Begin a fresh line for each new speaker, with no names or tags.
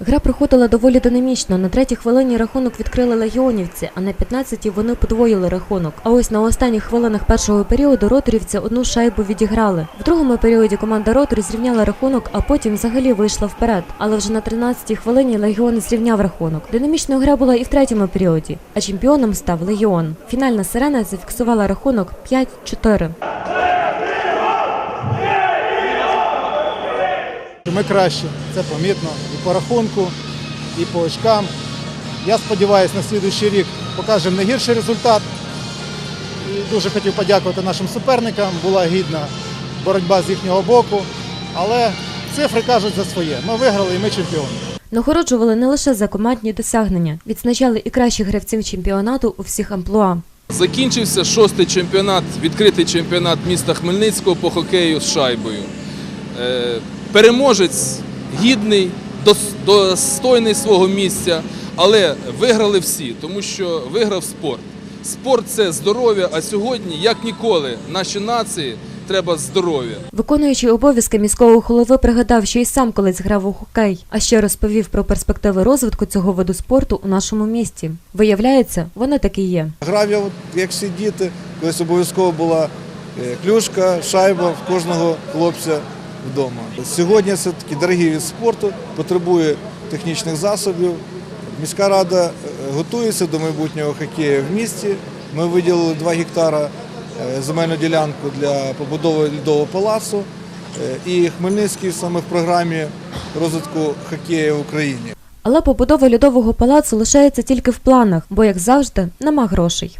Гра проходила доволі динамічно. На третій хвилині рахунок відкрили легіонівці, а на 15-й вони подвоїли рахунок. А ось на останніх хвилинах першого періоду роторівці одну шайбу відіграли. В другому періоді команда роторів зрівняла рахунок, а потім взагалі вийшла вперед. Але вже на 13-й хвилині легіон зрівняв рахунок. Динамічна гра була і в третьому періоді, а чемпіоном став легіон. Фінальна сирена зафіксувала рахунок 5-4.
Ми краще, це помітно і по рахунку, і по очкам. Я сподіваюся, на слідуючий рік покажемо не гірший результат. І дуже хотів подякувати нашим суперникам. Була гідна боротьба з їхнього боку. Але цифри кажуть за своє. Ми виграли і ми чемпіони.
Нагороджували не лише за командні досягнення, відзначали і кращих гравців чемпіонату у всіх амплуа.
Закінчився шостий чемпіонат, відкритий чемпіонат міста Хмельницького по хокею з шайбою. Переможець гідний, достойний свого місця, але виграли всі, тому що виграв спорт. Спорт це здоров'я, а сьогодні, як ніколи, нашій нації треба здоров'я.
Виконуючий обов'язки міського голови пригадав, що й сам колись грав у хокей, а ще розповів про перспективи розвитку цього виду спорту у нашому місті. Виявляється, вони такі є.
Грав я, як всі діти, колись обов'язково була е, клюшка, шайба в кожного хлопця вдома. Сьогодні це такий дорогий від спорту, потребує технічних засобів. Міська рада е, готується до майбутнього хокею в місті. Ми виділили 2 гектара е, земельну ділянку для побудови льодового палацу. Е, І Хмельницький саме в програмі розвитку хокею в Україні.
Але побудова льодового палацу лишається тільки в планах, бо, як завжди, нема грошей.